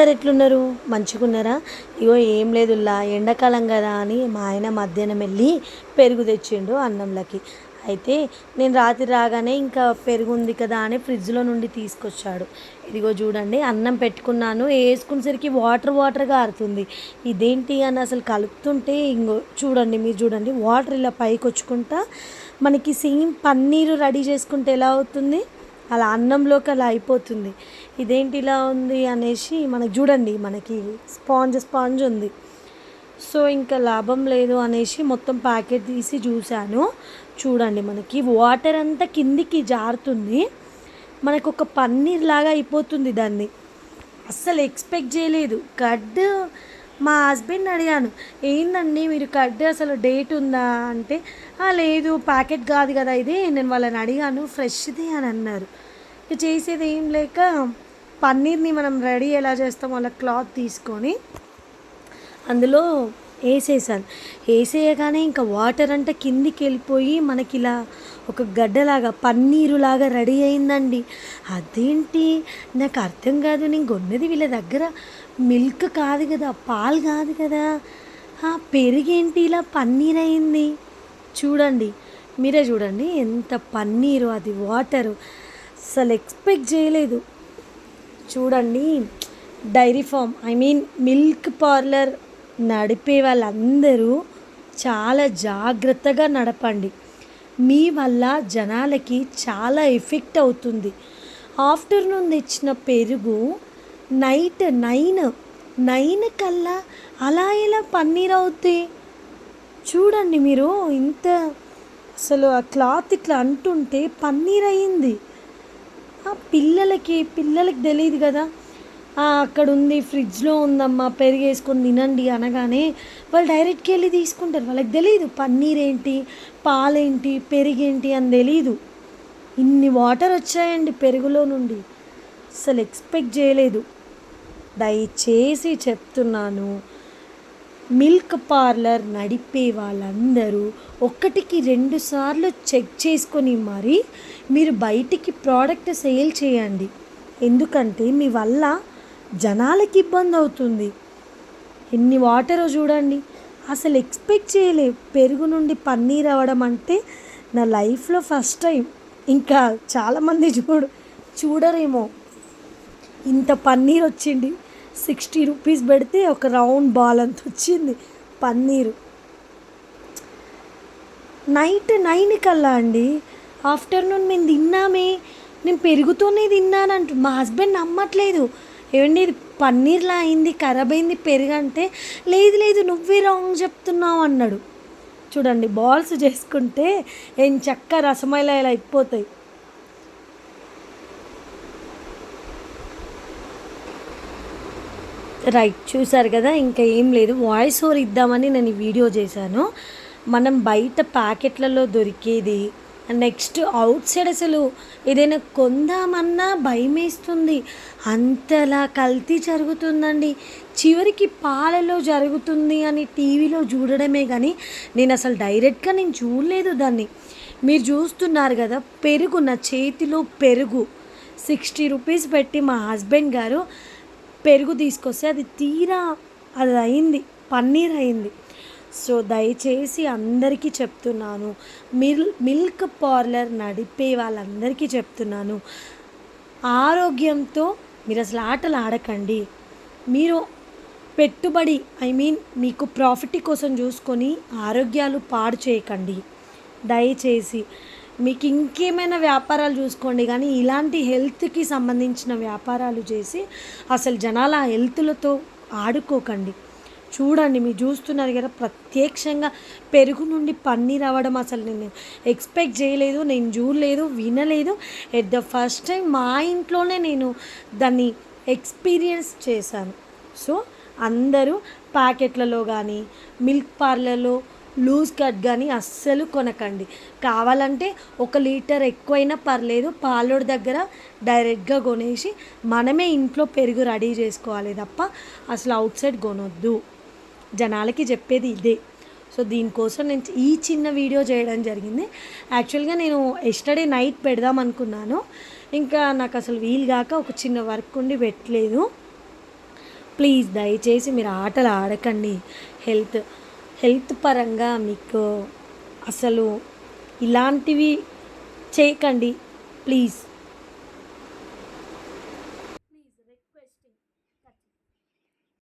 Sir ఎట్లున్నారు? మంచిగున్నారా? ఇగో ఏం లేదులా ఎండాకాలం కదా అని మా ఆయన మధ్యాహ్నం వెళ్ళి పెరుగు తెచ్చిండు అన్నంలకి. అయితే నేను రాత్రి రాగానే ఇంకా పెరుగు ఉంది కదా అని ఫ్రిడ్జ్లో నుండి తీసుకొచ్చాడు. ఇదిగో చూడండి అన్నం పెట్టుకున్నాను వేసుకునేసరికి వాటర్ వాటర్గా ఆరుతుంది. ఇదేంటి అని అసలు కలుపుతుంటే ఇంకో చూడండి మీరు చూడండి వాటర్ ఇలా పైకి వచ్చుకుంటా మనకి సేమ్ పన్నీరు రెడీ చేసుకుంటే ఎలా అవుతుంది? అలా అన్నంలోకి అలా అయిపోతుంది. ఇదేంటి ఇలా ఉంది అనేసి మనకి చూడండి మనకి స్పాంజ్ స్పాంజ్ ఉంది. సో ఇంకా లాభం లేదు అనేసి మొత్తం ప్యాకెట్ తీసి చూశాను. చూడండి మనకి వాటర్ అంతా కిందికి జారుతుంది. మనకు ఒక పన్నీర్ లాగా అయిపోతుంది దాన్ని. అస్సలు ఎక్స్పెక్ట్ చేయలేదు. కడ్ మా హస్బెండ్ అడిగాను ఏందండి మీరు కడ్ అసలు డేట్ ఉందా? అంటే లేదు ప్యాకెట్ కాదు కదా ఇది. నేను వాళ్ళని అడిగాను ఫ్రెష్ది? అని అన్నారు. చేసేది ఏం లేక పన్నీర్ని మనం రెడీ ఎలా చేస్తాం అలా క్లాత్ తీసుకొని అందులో వేసేసాను. వేసేయగానే ఇంకా వాటర్ అంటే కిందికి వెళ్ళిపోయి మనకి ఇలా ఒక గడ్డలాగా పన్నీరులాగా రెడీ అయిందండి. అదేంటి? నాకు అర్థం కాదు నేను కొన్నది వీళ్ళ దగ్గర మిల్క్ కాదు కదా పాలు కాదు కదా. పెరిగేంటి ఇలా పన్నీర్ అయింది? చూడండి మీరే చూడండి ఎంత పన్నీరు అది వాటరు. అసలు ఎక్స్పెక్ట్ చేయలేదు. చూడండి dairy farm I mean milk parlour నడిపే వాళ్ళందరూ చాలా జాగ్రత్తగా నడపండి. మీ వల్ల జనాలకి చాలా ఎఫెక్ట్ అవుతుంది. ఆఫ్టర్నూన్ తెచ్చిన పెరుగు నైట్ నైన్ నైన్ కల్లా అలా ఇలా పన్నీర్ అవుతాయి చూడండి మీరు ఇంత అసలు ఆ క్లాత్ ఇట్లా అంటుంటే పన్నీర్ అయింది. పిల్లలకి పిల్లలకి తెలియదు కదా. "ఆ, అక్కడ ఉంది ఫ్రిడ్జ్లో ఉందమ్మా పెరుగు తినండి అనగానే వాళ్ళు డైరెక్ట్కి వెళ్ళి తీసుకుంటారు. వాళ్ళకి తెలియదు పన్నీర్ ఏంటి పాలేంటి పెరిగేంటి అని తెలియదు ఇన్ని వాటర్ వచ్చాయండి పెరుగులో నుండి. అసలు ఎక్స్పెక్ట్ చేయలేదు. దయచేసి చెప్తున్నాను మిల్క్ పార్లర్ నడిపే వాళ్ళందరూ ఒకటికి రెండు సార్లు చెక్ చేసుకొని మరి మీరు బయటికి ప్రోడక్ట్ సేల్ చేయండి. ఎందుకంటే మీ వల్ల జనాలకి ఇబ్బంది అవుతుంది. ఎన్ని వాటరో చూడండి. అసలు ఎక్స్పెక్ట్ చేయలే. పెరుగు నుండి పన్నీర్ అవ్వడం అంటే నా లైఫ్లో ఫస్ట్ టైం. ఇంకా చాలామంది చూడు చూడరేమో. ఇంత పన్నీర్ వచ్చింది. సిక్స్టీ రూపీస్ పెడితే ఒక రౌండ్ బాల్ అంత వచ్చింది. పన్నీరు. నైట్ నైన్ కల్లా అండి. ఆఫ్టర్నూన్ మేము తిన్నామే. నేను పెరుగుతూనే తిన్నానంటు మా హస్బెండ్ నమ్మట్లేదు. ఏమండి ఇది పన్నీర్లా అయింది ఖరాబ్ అయింది పెరుగు అంటే లేదు లేదు నువ్వే రాంగ్ చెప్తున్నావు అన్నాడు. చూడండి బాల్స్ చేసుకుంటే ఏం చక్క రసమైలా ఇలా అయిపోతాయి. రైట్ చూసారు కదా? ఇంకా ఏం లేదు. వాయిస్ ఓవర్ ఇద్దామని నేను ఈ వీడియో చేశాను. మనం బయట ప్యాకెట్లలో దొరికేది నెక్స్ట్ అవుట్ సైడ్ అసలు ఏదైనా కొందామన్నా భయం వేస్తుంది అంతలా కల్తీ జరుగుతుందండి. చివరికి పాలలో జరుగుతుంది అని టీవీలో చూడడమే కానీ నేను అసలు డైరెక్ట్గా నేను చూడలేదు దాన్ని. మీరు చూస్తున్నారు కదా పెరుగు నా చేతిలో పెరుగు. సిక్స్టీ రూపీస్ పెట్టి మా హస్బెండ్ గారు పెరుగు తీసుకొస్తే అది తీరా అది అయింది పన్నీర్ అయింది. సో దయచేసి అందరికీ చెప్తున్నాను మిల్ మిల్క్ పార్లర్ నడిపే వాళ్ళందరికీ చెప్తున్నాను. ఆరోగ్యంతో మీరు అసలు ఆటలు ఆడకండి. మీరు పెట్టుబడి ఐ మీన్ మీకు ప్రాఫిట్ కోసం చూసుకొని ఆరోగ్యాలు పాడు చేయకండి. దయచేసి మీకు ఇంకేమైనా వ్యాపారాలు చూసుకోండి కానీ ఇలాంటి హెల్త్కి సంబంధించిన వ్యాపారాలు చేసి అసలు జనాల హెల్త్లతో ఆడుకోకండి. చూడండి మీరు చూస్తున్నారు కదా ప్రత్యక్షంగా పెరుగు నుండి పన్నీర్ అవ్వడం అసలు నేను ఎక్స్పెక్ట్ చేయలేదు నేను చూడలేదు వినలేదు. ఎట్ ద ఫస్ట్ టైం మా ఇంట్లోనే నేను దాన్ని ఎక్స్పీరియన్స్ చేశాను. సో అందరూ ప్యాకెట్లలో కానీ మిల్క్ పార్లర్లో లూజ్ కట్ కానీ అస్సలు కొనకండి. కావాలంటే ఒక లీటర్ ఎక్కువైనా పర్లేదు పాలోడి దగ్గర డైరెక్ట్గా కొనేసి మనమే ఇంట్లో పెరుగు రెడీ చేసుకోవాలి తప్ప అసలు అవుట్ సైడ్ కొనొద్దు. జనాలకి చెప్పేది ఇదే. సో దీనికోసం నేను ఈ చిన్న వీడియో చేయడం జరిగింది. యాక్చువల్గా నేను ఎస్టర్డే నైట్ పెడదాం అనుకున్నాను. ఇంకా నాకు అసలు వీలు కాక ఒక చిన్న వర్క్ ఉండి పెట్టలేదు. ప్లీజ్ దయచేసి మీరు ఆటలు ఆడకండి. హెల్త్ హెల్త్ పరంగా మీకు అసలు ఇలాంటివి చేయకండి. ప్లీజ్.